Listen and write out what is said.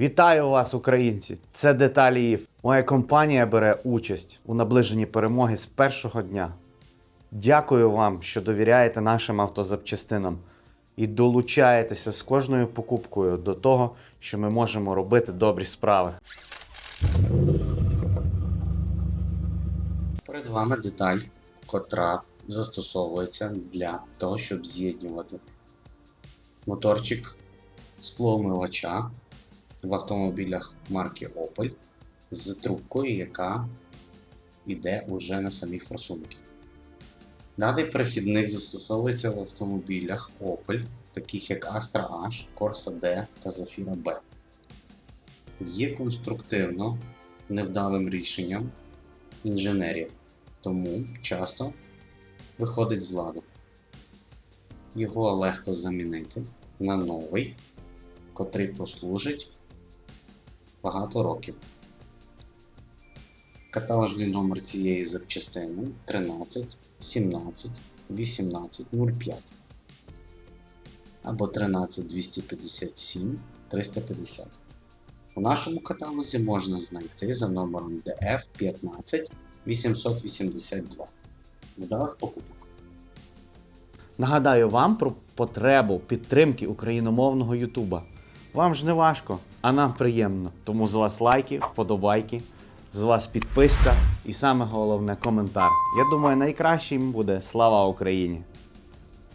Вітаю вас, українці! Це деталі ІФ. Моя компанія бере участь у наближенні перемоги з першого дня. Дякую вам, що довіряєте нашим автозапчастинам і долучаєтеся з кожною покупкою до того, що ми можемо робити добрі справи. Перед вами деталь, котра застосовується для того, щоб з'єднувати моторчик склоомивача в автомобілях марки Opel з трубкою, яка йде уже на самі форсунки. Даний перехідник застосовується в автомобілях Opel, таких як Astra H, Corsa D та Zafira B. Є конструктивно невдалим рішенням інженерів, тому часто виходить з ладу. Його легко замінити на новий, котрий послужить багато років. Каталожний номер цієї запчастини 13 17 18 05 або 13 257 350. У нашому каталозі можна знайти за номером DF 15 882. Вдалих покупок. Нагадаю вам про потребу підтримки україномовного Ютуба. Вам ж не важко, а нам приємно. Тому з вас лайки, вподобайки, з вас підписка і саме головне коментар. Я думаю, найкращим буде слава Україні!